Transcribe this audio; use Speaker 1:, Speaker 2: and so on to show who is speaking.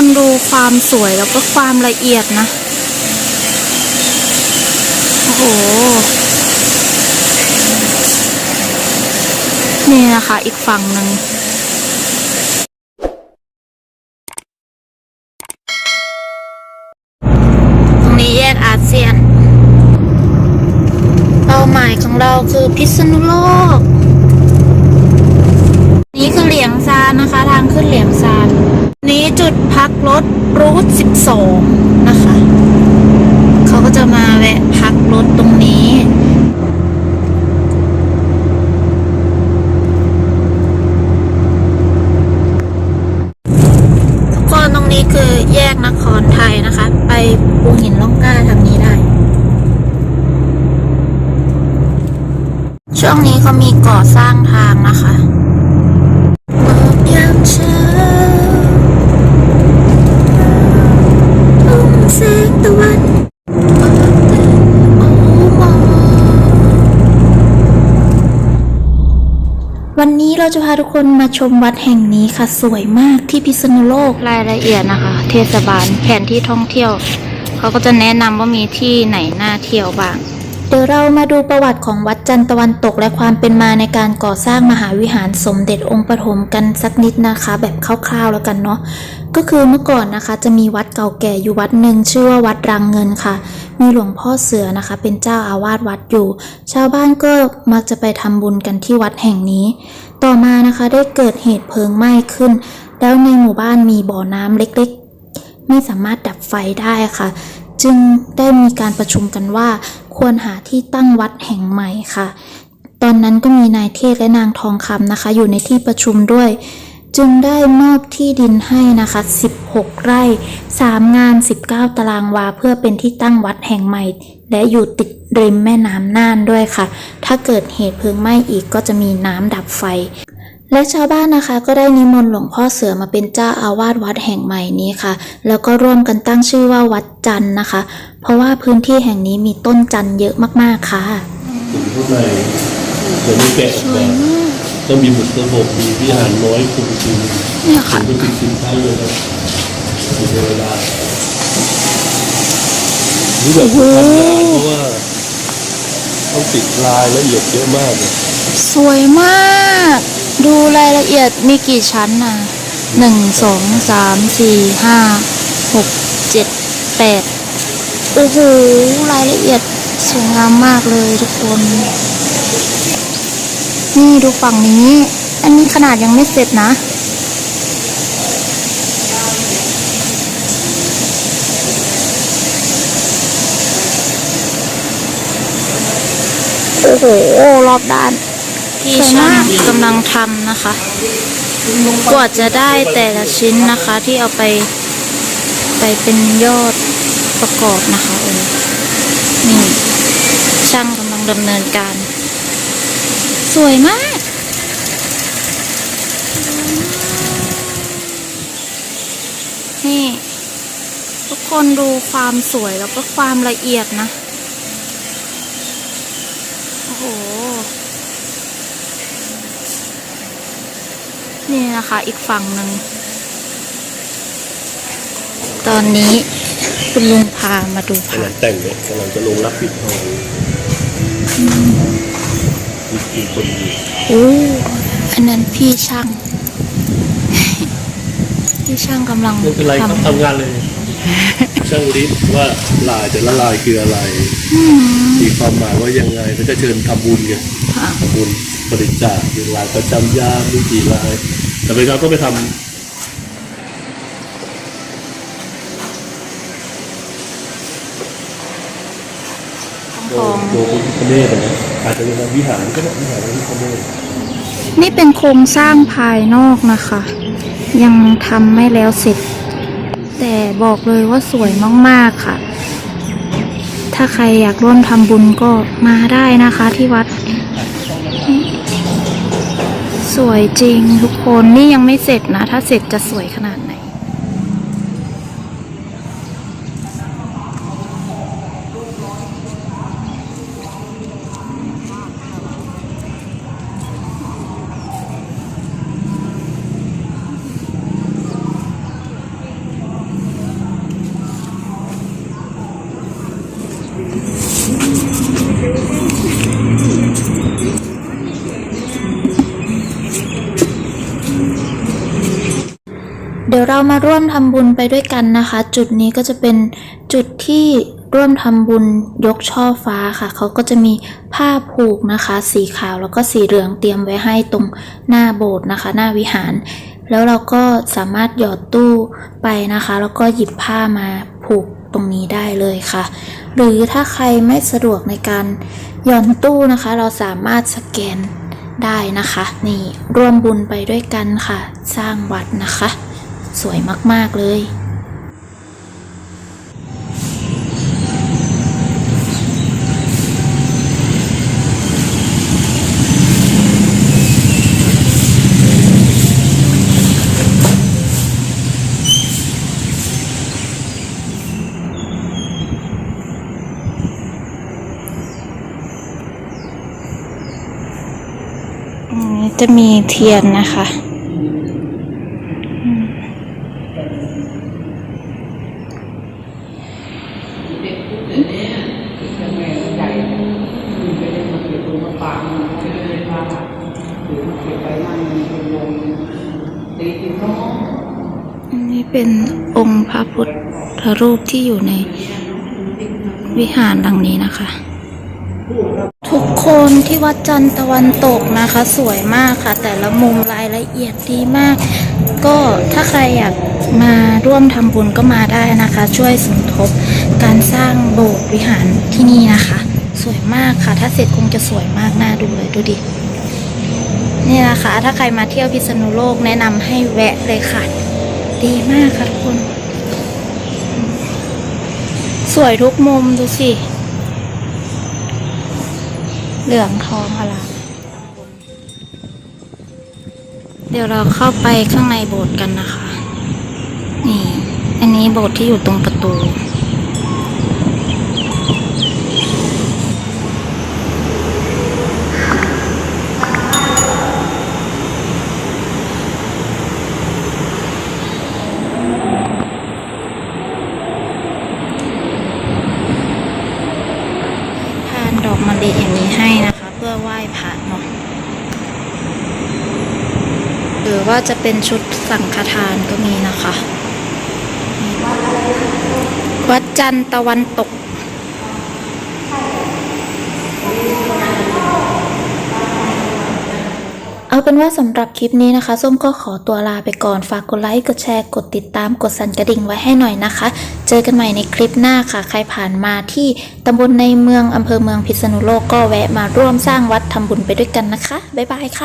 Speaker 1: คนดูความสวยแล้วก็ความละเอียดนะ โอ้โห นี่นะคะอีกฝั่งหนึ่งตรงนี้แยกอาเซียน เป้าหมายของเราคือพิษณุโลก นี่คือเหลียงซานนะคะ ทางขึ้นเหลียงซาน นี้จุดพักรถรูท12 นะคะ เขาก็จะมาแวะพักรถตรงนี้ ทุกคนตรงนี้คือแยกนครไทยนะคะ ไปปูหินล่องกล้าทางนี้ได้ ช่วงนี้เขามีก่อสร้างทางนะคะเมื่อยามเช้า แสงตะวันวันนี้เราจะพาทุกคนมาชมวัดแห่งนี้ค่ะ สวยมากที่พิษณุโลกรายละเอียดนะคะ เทศบาลแผนที่ท่องเที่ยว เขาก็จะแนะนำว่ามีที่ไหนน่าเที่ยวบ้าง เดี๋ยวเรามาดูประวัติของวัดจันทร์ตะวันตกและความเป็นมาในการก่อสร้างมหาวิหารสมเด็จองค์ปฐมกันสักนิดนะคะ แบบคร่าวๆแล้วกันเนาะ ก็คือเมื่อก่อนนะคะ จะมีวัดเก่าแก่อยู่วัดหนึ่งชื่อว่าวัดรังเงินค่ะ มีหลวงพ่อเสือนะคะ เป็นเจ้าอาวาสวัดอยู่ ชาวบ้านก็มักจะไปทำบุญกันที่วัดแห่งนี้ ต่อมานะคะได้เกิดเหตุเพลิงไหม้ขึ้น แล้วในหมู่บ้านมีบ่อน้ำเล็กๆ ไม่สามารถดับไฟได้ค่ะ จึงได้มีการประชุมกันว่า ควรหาที่ตั้งวัดแห่งใหม่ค่ะ ตอนนั้นก็มีนายเทศและนางทองคำนะคะ อยู่ในที่ประชุมด้วย จึงได้มอบที่ดินให้นะคะ 16 ไร่ 3 งาน 19 ตารางวา เพื่อเป็นที่ตั้งวัดแห่งใหม่ และอยู่ติดริมแม่น้ำน่านด้วยค่ะ ถ้าเกิดเหตุเพลิงไหม้อีกก็จะมีน้ำดับไฟ และชาวบ้านนะคะ ก็ได้นิมนต์หลวงพ่อเสือมาเป็นเจ้าอาวาสวัดแห่งใหม่นี้ค่ะ แล้วก็ร่วมกันตั้งชื่อว่าวัดจันนะคะ เพราะว่าพื้นที่แห่งนี้มีต้นจันเยอะมากๆค่ะ
Speaker 2: ถึงข้างในเดี๋ยวนี้แกะออกมา ต้องมีบุตรระบบมีวิหารน้อยคุมจริง
Speaker 1: เนี่ยค่ะ
Speaker 2: ถึงเป็นสินค้าเลยนะมีเวลานี่แบบทำงานเพราะว่าต้องติดลายละเอียดเยอะมากเลย
Speaker 1: สวยมาก ดูรายละเอียดมีกี่ชั้นน่ะหนึ่งสองสามสี่ห้าหกเจ็ดแปดโอ้โหรายละเอียดสวยงามมากเลยทุกคน นี่ดูฝั่งนี้ อันนี้ขนาดยังไม่เสร็จนะ โอ้โห รอบด้านที่ช่างกำลังทำนะคะ กว่าจะได้แต่ละชิ้นนะคะที่เอาไปไปเป็นยอดประกอบนะคะโอ้นี่ช่างกำลังดำเนินการ สวยมาก นี่ ทุกคนดูความสวยแล้วก็ความละเอียดนะ โอ้โห นี่นะคะอีกฝั่งหนึ่ง ตอนนี้คุณลุงพามาดู
Speaker 2: กำลังแต่งเนี่ยกำลังจะลงรับปิดทอง กี่คนอยู่
Speaker 1: โอ้อันนั้นพี่ช่าง พี่ช่างกำลัง
Speaker 2: ไม่เป็นไรครับ
Speaker 1: ทำ
Speaker 2: ทำงานเลย ช่างริดว่าลายแต่ละลายคืออะไร มีความหมายว่ายังไงเขาจะเชิญทำบุญไง
Speaker 1: ค่ะ
Speaker 2: ทำบุญบริจาคมีลายประจำยามมีกี่ลาย แต่ไปเราก็ไปทำโด
Speaker 1: ทอง
Speaker 2: โดพระพิฆเนศนะ อาจจะเป็นวิหารก็ได้วิหารพระพิฆเน
Speaker 1: นี่เป็นโครงสร้างภายนอกนะคะ ยังทำไม่แล้วเสร็จ แต่บอกเลยว่าสวยมากๆค่ะ ถ้าใครอยากร่วมทำบุญก็มาได้นะคะที่วัด สวยจริงทุกคนนี่ยังไม่เสร็จนะ ถ้าเสร็จจะสวยขนาดไหน เดี๋ยวเรามาร่วมทำบุญไปด้วยกันนะคะ จุดนี้ก็จะเป็นจุดที่ร่วมทำบุญยกช่อฟ้าค่ะ เขาก็จะมีผ้าผูกนะคะ สีขาวแล้วก็สีเหลืองเตรียมไว้ให้ตรงหน้าโบสถ์นะคะ หน้าวิหาร แล้วเราก็สามารถหยอดตู้ไปนะคะ แล้วก็หยิบผ้ามาผูกตรงนี้ได้เลยค่ะ หรือถ้าใครไม่สะดวกในการหย่อนตู้นะคะ เราสามารถสแกนได้นะคะ นี่ร่วมบุญไปด้วยกันค่ะ สร้างวัดนะคะ สวยมาก ๆ เลยอันนี้จะมีเทียนนะคะ
Speaker 3: เด็กพูดแต่เนี้ยจะแม่ใหญ่มันไปเล่นมาเก็บตัวมาปากมันจะเล่นมาหรือมาเก็บไปนั่งมีเป็นวงตีติดท้อง
Speaker 1: อันนี้ เป็นองค์พระพุทธรูปที่อยู่ในวิหารหลังนี้นะคะ ทุกคนที่วัดจันทร์ตะวันตกนะคะ สวยมากค่ะ แต่ละมุมรายละเอียดดีมาก ก็ถ้าใครอยากมาร่วมทำบุญก็มาได้นะคะ ช่วยสมทบการสร้างโบสถ์วิหารที่นี่นะคะ สวยมากค่ะ ถ้าเสร็จคงจะสวยมากน่าดูเลยดูดินี่นะคะ ถ้าใครมาเที่ยวพิษณุโลกแนะนำให้แวะเลยค่ะ ดีมากค่ะทุกคน สวยทุกมุมดูสิ เหลืองทองอลังเดี๋ยวเราเข้าไปข้างในโบสถ์กันนะคะ นี่ อันนี้โบสถ์ที่อยู่ตรงประตู พานดอกมะลิอย่างนี้ให้นะคะ เพื่อไหว้พระเนาะหรือ ว่าจะเป็นชุดสังฆทานก็มีนะคะ วัดจันทร์ตะวันตก เอาเป็นว่าสำหรับคลิปนี้นะคะ ส้มก็ขอตัวลาไปก่อน ฝากกดไลค์ กดแชร์ กดติดตาม กดสั่นกระดิ่งไว้ให้หน่อยนะคะ เจอกันใหม่ในคลิปหน้าค่ะ ใครผ่านมาที่ตำบลในเมืองอำเภอเมืองพิษณุโลกก็แวะมาร่วมสร้างวัดทำบุญไปด้วยกันนะคะ บ๊ายบายค่ะ